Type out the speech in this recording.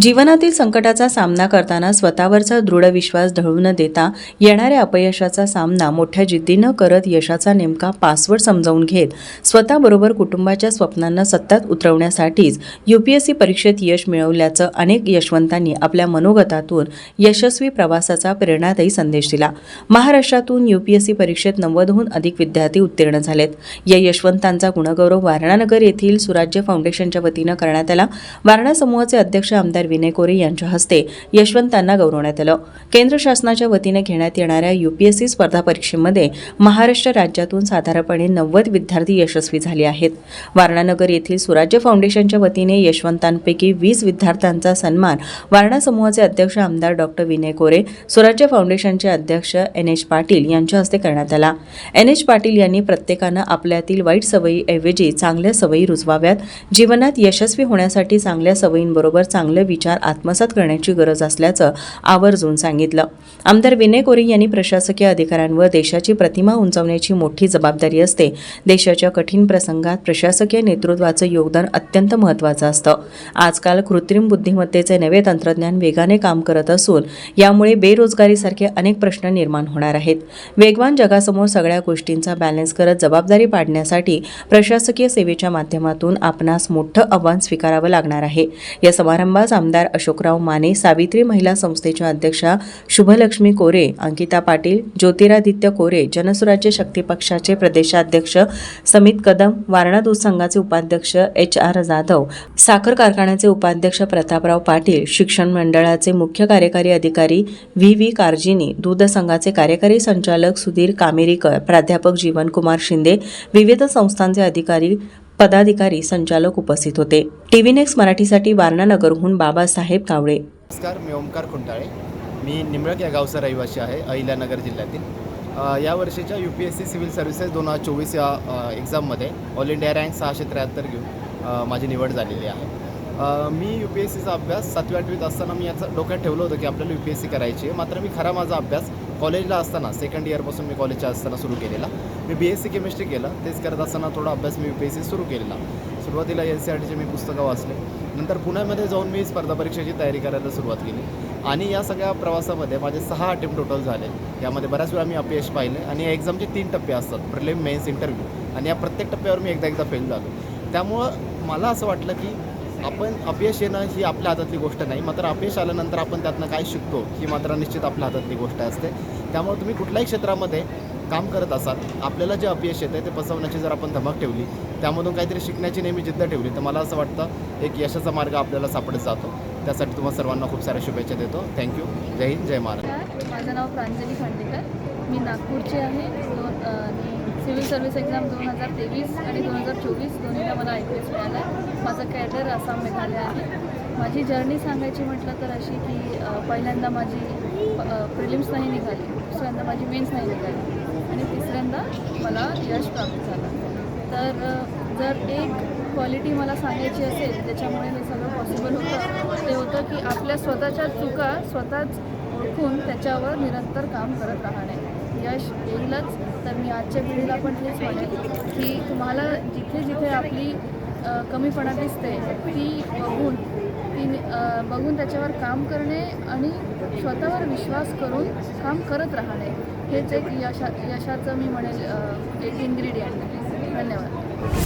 जीवनातील संकटाचा सामना करताना स्वतःवरचा दृढ विश्वास ढळू न देता येणाऱ्या अपयशाचा सामना मोठ्या जिद्दीनं करत यशाचा नेमका पासवर्ड समजावून घेत स्वतःबरोबर कुटुंबाच्या स्वप्नांना सत्तात उतरवण्यासाठीच यू पी एस सी परीक्षेत यश मिळवल्याचं अनेक यशवंतांनी आपल्या मनोगतातून यशस्वी प्रवासाचा प्रेरणादायी संदेश दिला. महाराष्ट्रातून यू पी एस सी परीक्षेत नव्वदहून अधिक विद्यार्थी उत्तीर्ण झालेत. या यशवंतांचा गुणगौरव वारणानगर येथील सुराज्य फाउंडेशनच्या वतीनं करण्यात आला. वारणा समूहाचे अध्यक्ष आमदार विनय कोरे यांच्या हस्ते यशवंतांना गौरवण्यात आलं. केंद्र शासनाच्या वतीने घेण्यात येणाऱ्या यूपीएससी स्पर्धा परीक्षेमध्ये महाराष्ट्र राज्यातून साधारणपणे नव्वद विद्यार्थी यशस्वी झाले आहेत. वारणानगर येथील सुराज्य फाउंडेशनच्या वतीने यशवंतांपैकी वीस विद्यार्थ्यांचा सन्मान वारणा समूहाचे अध्यक्ष आमदार डॉक्टर विनय कोरे स्वराज्य फाउंडेशनचे अध्यक्ष एन एच पाटील यांच्या हस्ते करण्यात आला. एन एच पाटील यांनी प्रत्येकानं आपल्यातील वाईट सवयीऐवजी चांगल्या सवयी रुजवाव्यात. जीवनात यशस्वी होण्यासाठी चांगल्या सवयींबरोबर चांगले विचार आत्मसात करण्याची गरज असल्याचं आवर्जून सांगितलं. आमदार विनय कोरे यांनी प्रशासकीय अधिकाऱ्यांवर देशाची प्रतिमा उंचावण्याची मोठी जबाबदारी असते. देशाच्या कठीण प्रसंगात प्रशासकीय नेतृत्वाचं योगदान अत्यंत महत्त्वाचं असतं. आजकाल कृत्रिम बुद्धिमत्तेचे नवे तंत्रज्ञान वेगाने काम करत असून यामुळे बेरोजगारीसारखे अनेक प्रश्न निर्माण होणार आहेत. वेगवान जगासमोर सगळ्या गोष्टींचा बॅलन्स करत जबाबदारी पाडण्यासाठी प्रशासकीय सेवेच्या माध्यमातून आपणास मोठं आव्हान स्वीकारावं लागणार आहे. या समारंभास आमदार अशोकराव माने सावित्री महिला संस्थेच्या अध्यक्षा शुभलक्ष्मी कोरे अंकिता पाटील ज्योतिरादित्य कोरे जनसुराज्य शक्ती पक्षाचे प्रदेशाध्यक्ष समित कदम वारणा दूध संघाचे उपाध्यक्ष एच आर जाधव साखर कारखान्याचे उपाध्यक्ष प्रतापराव पाटील शिक्षण मंडळाचे मुख्य कार्यकारी अधिकारी व्ही व्ही कारजिनी दूध संघाचे कार्यकारी संचालक सुधीर कामेरीकर प्राध्यापक जीवनकुमार शिंदे विविध संस्थांचे अधिकारी पदाधिकारी संचालक उपस्थित होते. टीव्ही नेक्स्ट मराठीसाठी वारणानगरहून बाबासाहेब कावळे. नमस्कार मी ओमकार खुंटाळे. मी निमळक या गावचा रहिवासी आहे अहिल्यानगर जिल्ह्यातील. या वर्षीच्या U P S C civil services दोन हजार चोवीस या एक्झाममध्ये ऑल इंडिया रँक सहाशे त्र्याहत्तर घेऊन माझी निवड झालेली आहे. मी यू पी एस सीचा अभ्यास सातवी आठवीत असताना मी याचा डोक्यात ठेवलं होतं की आपल्याला यू पी एस सी करायची आहे. मात्र मी खरा माझा अभ्यास कॉलेजला असताना सेकंड इयरपासून मी कॉलेजच्या असताना सुरू केलेला. मी बी एस सी केमिस्ट्री केलं. तेच करत असताना थोडा अभ्यास मी यू पी एस सी सुरू केलेला. सुरुवातीला एन सी आर टीचे मी पुस्तकं वाचले. नंतर पुण्यामध्ये जाऊन मी स्पर्धा परीक्षेची तयारी करायला सुरुवात केली. आणि या सगळ्या प्रवासामध्ये माझे सहा अटेम्प्ट टोटल झाले. यामध्ये बऱ्याच वेळा मी अपयश पाहिले. आणि या एक्झामचे तीन टप्पे असतात. प्रिलिम मेन्स इंटरव्ह्यू आणि या प्रत्येक टप्प्यावर मी एकदा एकदा फेल झालो. त्यामुळं मला असं वाटलं की आपण अपयश येणं ही आपल्या हातातली गोष्ट नाही मात्र अपयश आल्यानंतर आपण त्यातनं काय शिकतो ही मात्र निश्चित आपल्या हातातली गोष्ट असते. त्यामुळे तुम्ही कुठल्याही क्षेत्रामध्ये काम करत असाल आपल्याला जे अपयश येतं ते पसवण्याची जर आपण धमक ठेवली त्यामधून काहीतरी शिकण्याची नेहमी जिद्द ठेवली तर मला असं वाटतं एक यशाचा मार्ग आपल्याला सापडत जातो. त्यासाठी तुम्हाला सर्वांना खूप साऱ्या शुभेच्छा देतो. थँक्यू जय हिंद जय महाराज माझं नाव प्रांजली खांडेकर. मी नागपूरची आहे. दोन सिव्हिल सर्व्हिस एक्झाम दोन हजार तेवीस आणि दोन हजार चोवीस दोन्हीला मला आय पी एस मिळाला. माझं कॅडर आसाम मेघालय आहे माझी जर्नी सांगायची म्हटलं तर अशी की पहिल्यांदा माझी प्रिलिम्स नाही निघाली दुसऱ्यांदा माझी मेन्स नाही निघाली आणि तिसऱ्यांदा मला यश प्राप्त झालं. तर जर एक क्वालिटी मला सांगायची असेल त्याच्यामुळे हे सगळं पॉसिबल होतं ते होतं की आपल्या स्वतःच्या चुका स्वतःच ओळखून त्याच्यावर निरंतर काम करत राहणे. यश येईलच. तर मी आजच्या पिढीला पण हेच म्हणेन की तुम्हाला जिथे जिथे आपली कमीपणा दिसते ती बघून ती बघून त्याच्यावर काम करणे आणि स्वतःवर विश्वास करून काम करत राहणे हेच एक यशा यशाचं मी म्हणेल एक इन्ग्रेडियंट आहे धन्यवाद.